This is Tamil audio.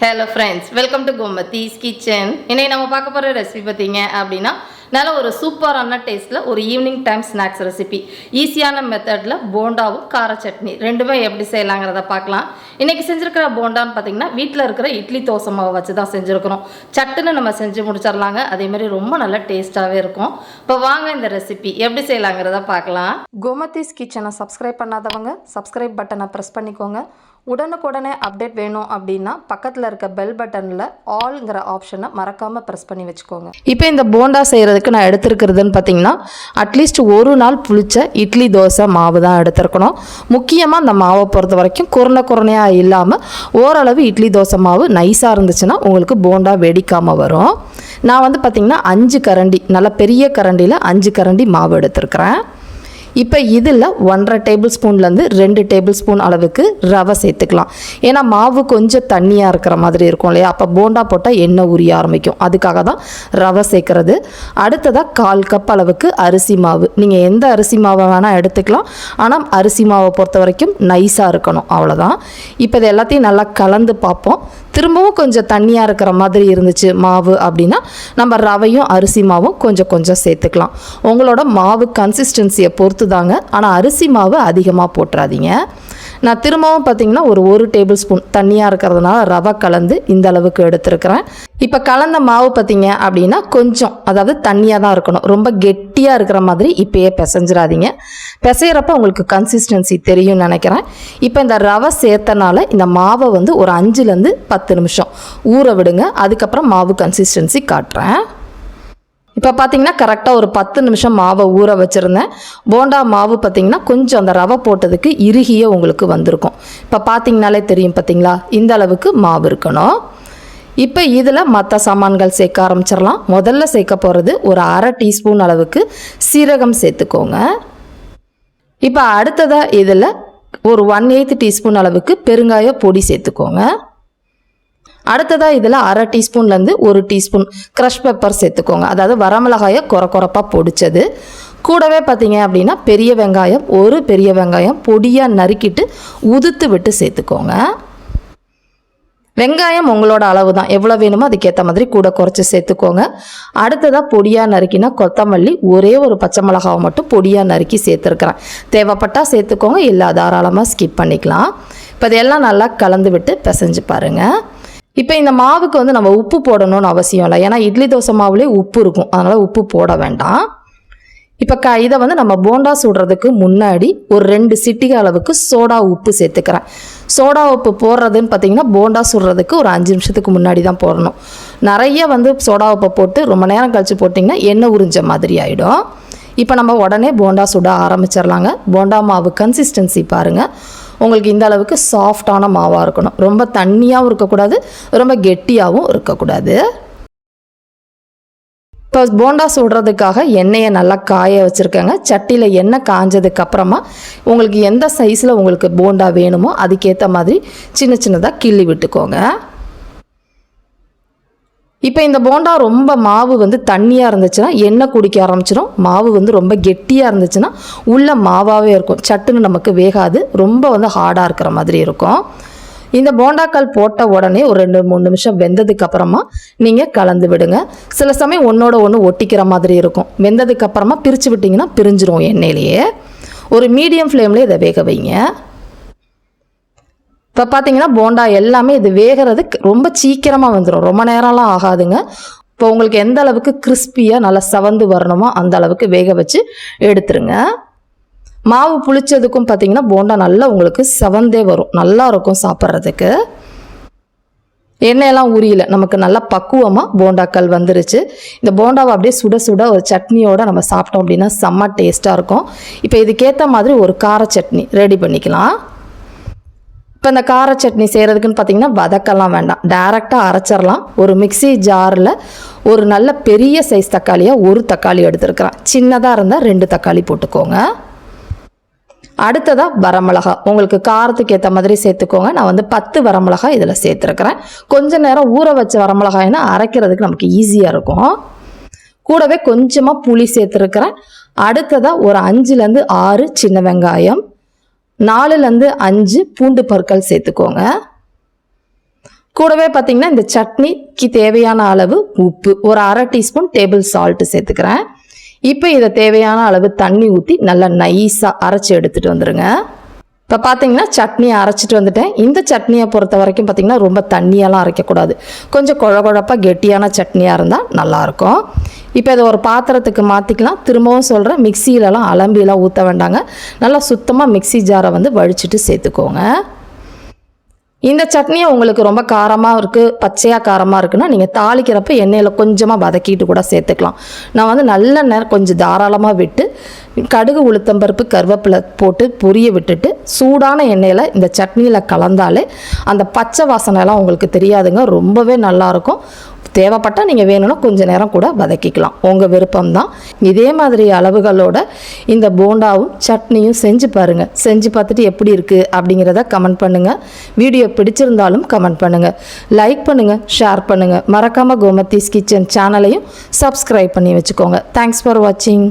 Hello friends welcome to Komathi's kitchen இன்னைக்கு நம்ம பார்க்க போகிற ரெசிபி பார்த்தீங்க அப்படின்னா நல்ல ஒரு சூப்பரான டேஸ்ட்டில் ஒரு ஈவினிங் டைம் ஸ்நாக்ஸ் ரெசிபி ஈஸியான மெத்தடில் போண்டாவும் கார சட்னி ரெண்டுமே எப்படி செய்யலாங்கிறத பார்க்கலாம். இன்றைக்கி செஞ்சுருக்கிற போண்டான்னு பார்த்தீங்கன்னா வீட்டில் இருக்கிற இட்லி தோசை மாவை வச்சு தான் செஞ்சுருக்கிறோம் சட்டுன்னு நம்ம செஞ்சு முடிச்சிடலாங்க. அதேமாதிரி ரொம்ப நல்ல டேஸ்ட்டாகவே இருக்கும். இப்போ வாங்க இந்த ரெசிபி எப்படி செய்யலாங்கிறத பார்க்கலாம். கோமதிஸ் கிச்சனை சப்ஸ்கிரைப் பண்ணாதவங்க சப்ஸ்கிரைப் பட்டனை ப்ரெஸ் பண்ணிக்கோங்க. உடனுக்குடனே அப்டேட் வேணும் அப்படின்னா பக்கத்தில் இருக்க பெல் பட்டனில் ஆல்ங்கிற ஆப்ஷனை மறக்காமல் ப்ரெஸ் பண்ணி வச்சுக்கோங்க. இப்போ இந்த போண்டா செய்கிறதுக்கு நான் எடுத்திருக்கிறதுன்னு பார்த்தீங்கன்னா அட்லீஸ்ட் ஒரு நாள் புளிச்ச இட்லி தோசை மாவு தான் எடுத்திருக்கணும். முக்கியமாக அந்த மாவை பொறுத்த வரைக்கும் குறனை குறனையாக இல்லாமல் ஓரளவு இட்லி தோசை மாவு நைஸாக இருந்துச்சுன்னா உங்களுக்கு போண்டா வெடிக்காமல் வரும். நான் வந்து பார்த்திங்கன்னா அஞ்சு கரண்டி நல்ல பெரிய கரண்டியில் அஞ்சு கரண்டி மாவு எடுத்திருக்கிறேன். இப்போ இதில் ஒன்றரை டேபிள் ஸ்பூன்லேருந்து ரெண்டு டேபிள் ஸ்பூன் அளவுக்கு ரவை சேர்த்துக்கலாம். ஏன்னா மாவு கொஞ்சம் தண்ணியாக இருக்கிற மாதிரி இருக்கும் இல்லையா? அப்போ போண்டா போட்டால் எண்ணெய் உரிய ஆரம்பிக்கும். அதுக்காக தான் ரவை சேர்க்குறது. அடுத்ததாக கால் கப் அளவுக்கு அரிசி மாவு. நீங்கள் எந்த அரிசி மாவை வேணால் எடுத்துக்கலாம். ஆனால் அரிசி மாவை பொறுத்த வரைக்கும் நைஸாக இருக்கணும். அவ்வளோதான் இப்போ இது எல்லாத்தையும் நல்லா கலந்து பார்ப்போம். திரும்பவும் கொஞ்சம் தண்ணியாக இருக்கிற மாதிரி இருந்துச்சு மாவு அப்படின்னா நம்ம ரவையும் அரிசி மாவும் கொஞ்சம் கொஞ்சம் சேர்த்துக்கலாம். உங்களோட மாவு கன்சிஸ்டன்சியை பொறுத்து தாங்க ஆனால் அரிசி மாவு அதிகமாக போட்டுறாதீங்க. நான் திரும்பவும் பார்த்தீங்கன்னா ஒரு ஒரு டேபிள் ஸ்பூன் தண்ணியாக இருக்கிறதுனால ரவை கலந்து இந்த அளவுக்கு எடுத்துருக்கிறேன். இப்போ கலந்த மாவு பார்த்தீங்க அப்படின்னா கொஞ்சம் அதாவது தண்ணியாக தான் இருக்கணும். ரொம்ப கெட்டியாக இருக்கிற மாதிரி இப்போயே பிசைஞ்சிடாதீங்க. பிசைகிறப்ப உங்களுக்கு கன்சிஸ்டன்சி தெரியும்னு நினைக்கிறேன். இப்போ இந்த ரவை சேர்த்தனால இந்த மாவை வந்து ஒரு அஞ்சுலேருந்து பத்து நிமிஷம் ஊற விடுங்க. அதுக்கப்புறம் மாவு கன்சிஸ்டன்சி காட்டுறேன். இப்போ பார்த்தீங்கன்னா கரெக்டாக ஒரு பத்து நிமிஷம் மாவை ஊற வச்சுருந்தேன். போண்டா மாவு பார்த்தீங்கன்னா கொஞ்சம் அந்த ரவை போட்டதுக்கு இறுகிய உங்களுக்கு வந்திருக்கும். இப்போ பார்த்தீங்கனாலே தெரியும் பார்த்தீங்களா இந்த அளவுக்கு மாவு இருக்கணும். இப்போ இதில் மற்ற சாமான்கள் சேர்க்க ஆரம்பிச்சிடலாம். முதல்ல சேர்க்க போகிறது ஒரு அரை டீஸ்பூன் அளவுக்கு சீரகம் சேர்த்துக்கோங்க. இப்போ அடுத்ததாக இதில் ஒரு ஒன் எயித் டீஸ்பூன் அளவுக்கு பெருங்காய பொடி சேர்த்துக்கோங்க. அடுத்ததாக இதில் அரை டீஸ்பூன்லேருந்து ஒரு டீஸ்பூன் க்ரஷ் பெப்பர் சேர்த்துக்கோங்க. அதாவது வரமிளகாயை குறை குறைப்பாக பொடிச்சது. கூடவே பார்த்தீங்க அப்படின்னா பெரிய வெங்காயம் ஒரு பெரிய வெங்காயம் பொடியாக நறுக்கிட்டு உதுத்து விட்டு சேர்த்துக்கோங்க. வெங்காயம் உங்களோட அளவு தான் எவ்வளோ வேணுமோ அதுக்கேற்ற மாதிரி கூட குறைச்சி சேர்த்துக்கோங்க. அடுத்ததாக பொடியாக நறுக்கினா கொத்தமல்லி ஒரே ஒரு பச்சை மிளகாவை மட்டும் பொடியாக நறுக்கி சேர்த்துருக்குறேன். தேவைப்பட்டால் சேர்த்துக்கோங்க இல்லை தாராளமாக ஸ்கிப் பண்ணிக்கலாம். இப்போ இதெல்லாம் நல்லா கலந்து விட்டு பிசைஞ்சு பாருங்கள் இப்போ இந்த மாவுக்கு வந்து நம்ம உப்பு போடணும்னு அவசியம் இல்லை. ஏன்னா இட்லி தோசை மாவுலேயே உப்பு இருக்கும். அதனால் உப்பு போட வேண்டாம். இப்போ க இதை வந்து நம்ம போண்டா சுடுறதுக்கு முன்னாடி ஒரு ரெண்டு சிட்டிகை அளவுக்கு சோடா உப்பு சேர்த்துக்கிறேன். சோடா உப்பு போடுறதுன்னு பார்த்தீங்கன்னா போண்டா சுடுறதுக்கு ஒரு அஞ்சு நிமிஷத்துக்கு முன்னாடி தான் போடணும். நிறைய வந்து சோடா உப்பை போட்டு ரொம்ப நேரம் கழித்து போட்டிங்கன்னா எண்ணெய் உறிஞ்ச மாதிரி ஆகிடும் இப்போ நம்ம உடனே போண்டா சுட ஆரம்பிச்சிடலாங்க. போண்டா மாவு கன்சிஸ்டன்சி பாருங்கள் உங்களுக்கு இந்த அளவுக்கு சாஃப்டான மாவாக இருக்கணும். ரொம்ப தண்ணியாகவும் இருக்கக்கூடாது ரொம்ப கெட்டியாகவும் இருக்கக்கூடாது. இப்போ போண்டா சுடுறதுக்காக எண்ணெயை நல்லா காய வச்சுருக்கேங்க. சட்டியில் எண்ணெய் காஞ்சதுக்கப்புறமா உங்களுக்கு எந்த சைஸில் உங்களுக்கு போண்டா வேணுமோ அதுக்கேற்ற மாதிரி சின்ன சின்னதாக கிள்ளி விட்டுக்கோங்க. இப்போ இந்த போண்டா ரொம்ப மாவு வந்து தண்ணியாக இருந்துச்சுன்னா எண்ணெய் குடிக்க ஆரம்பிச்சிடும் மாவு வந்து ரொம்ப கெட்டியாக இருந்துச்சுன்னா உள்ள மாவாகவே இருக்கும். சட்டுன்னு நமக்கு வேகாது. ரொம்ப வந்து ஹார்டாக இருக்கிற மாதிரி இருக்கும். இந்த போண்டாக்கால் போட்ட உடனே ஒரு ரெண்டு மூணு நிமிஷம் வெந்ததுக்கு அப்புறமா நீங்கள் கலந்து விடுங்க. சில சமயம் ஒன்றோட ஒன்று ஒட்டிக்கிற மாதிரி இருக்கும். வெந்ததுக்கு அப்புறமா பிரித்து விட்டிங்கன்னா பிரிஞ்சிரும் எண்ணெயிலேயே. ஒரு மீடியம் ஃப்ளேம்லேயே இதை வேக வைங்க. இப்போ பார்த்தீங்கன்னா போண்டா எல்லாமே இது வேகிறது ரொம்ப சீக்கிரமாக வந்துடும் ரொம்ப நேரம்லாம் ஆகாதுங்க. இப்போ உங்களுக்கு எந்த அளவுக்கு கிறிஸ்பியாக நல்லா சவந்து வரணுமோ அந்த அளவுக்கு வேக வச்சு எடுத்துருங்க. மாவு புளிச்சதுக்கும் பார்த்தீங்கன்னா போண்டா நல்லா உங்களுக்கு செவந்தே வரும். நல்லா இருக்கும் சாப்பிட்றதுக்கு. எண்ணெயெல்லாம் உரியல நமக்கு நல்லா பக்குவமாக போண்டாக்கள் வந்துருச்சு. இந்த போண்டாவை அப்படியே சுட சுட ஒரு சட்னியோடு நம்ம சாப்பிட்டோம் அப்படின்னா செம்ம டேஸ்ட்டாக இருக்கும். இப்போ இதுக்கேற்ற மாதிரி ஒரு கார சட்னி ரெடி பண்ணிக்கலாம். இப்போ இந்த கார சட்னி செய்கிறதுக்குன்னு பார்த்தீங்கன்னா வதக்கெல்லாம் வேண்டாம். டேரெக்டாக அரைச்சிடலாம் ஒரு மிக்ஸி ஜாரில் ஒரு நல்ல பெரிய சைஸ் தக்காளியாக ஒரு தக்காளி எடுத்துருக்குறேன். சின்னதாக இருந்தால் ரெண்டு தக்காளி போட்டுக்கோங்க. அடுத்ததாக வரமிளகா. உங்களுக்கு காரத்துக்கு ஏற்ற மாதிரி சேர்த்துக்கோங்க. நான் வந்து பத்து வரமிளகா இதில் சேர்த்துருக்குறேன். கொஞ்ச நேரம் ஊற வச்ச வரமிளகாய்னா அரைக்கிறதுக்கு நமக்கு ஈஸியாக இருக்கும். கூடவே கொஞ்சமாக புளி சேர்த்துருக்குறேன். அடுத்ததாக ஒரு அஞ்சுலேருந்து ஆறு சின்ன வெங்காயம். நாலுலேருந்து அஞ்சு பூண்டு பற்கள் சேர்த்துக்கோங்க. கூடவே பார்த்தீங்கன்னா இந்த சட்னிக்கு தேவையான அளவு உப்பு ஒரு அரை டீஸ்பூன் டேபிள் சால்ட்டு சேர்த்துக்கிறேன். இப்போ இதை தேவையான அளவு தண்ணி ஊற்றி நல்லா நைஸாக அரைச்சி எடுத்துகிட்டு வந்துடுங்க இப்போ பார்த்தீங்கன்னா சட்னியை அரைச்சிட்டு வந்துட்டேன். இந்த சட்னியை பொறுத்த வரைக்கும் பார்த்தீங்கன்னா ரொம்ப தண்ணியெல்லாம் அரைக்கக்கூடாது. கொஞ்சம் குழ குழப்பாக கெட்டியான சட்னியாக இருந்தால் நல்லாயிருக்கும் இப்போ இதை ஒரு பாத்திரத்துக்கு மாற்றிக்கலாம் திரும்பவும் சொல்கிறேன் மிக்சியிலலாம் அலம்பிலாம் ஊற்ற வேண்டாங்க. நல்லா சுத்தமாக மிக்ஸி ஜாரை வந்து வழிச்சிட்டு சேர்த்துக்கோங்க. இந்த சட்னியை உங்களுக்கு ரொம்ப காரமாக இருக்குது பச்சையாக காரமாக இருக்குன்னா நீங்கள் தாளிக்கிறப்ப எண்ணெயில் கொஞ்சமாக வதக்கிட்டு கூட சேர்த்துக்கலாம். நான் வந்து நல்ல நேரம் கொஞ்சம் தாராளமாக விட்டு கடுகு உளுத்தம்பருப்பு கருவேப்பிலை போட்டு பொரிய விட்டுட்டு சூடான எண்ணெயில் இந்த சட்னியில் கலந்தாலே அந்த பச்சை வாசனைலாம் உங்களுக்கு தெரியாதுங்க ரொம்பவே நல்லாயிருக்கும் தேவைப்பட்டால் நீங்கள் வேணும்னா கொஞ்ச நேரம் கூட வதக்கிக்கலாம். உங்கள் விருப்பம் தான் இதே மாதிரி அளவுகளோட இந்த போண்டாவும் சட்னியும் செஞ்சு பாருங்கள் செஞ்சு பார்த்துட்டு எப்படி இருக்குது அப்படிங்கிறத கமெண்ட் பண்ணுங்கள் வீடியோ பிடிச்சிருந்தாலும் கமெண்ட் பண்ணுங்கள் லைக் பண்ணுங்கள் ஷேர் பண்ணுங்கள் மறக்காமல் கோமத்தீஸ் கிச்சன் சேனலையும் சப்ஸ்கிரைப் பண்ணி வச்சுக்கோங்க. தேங்க்ஸ் ஃபார் வாட்சிங்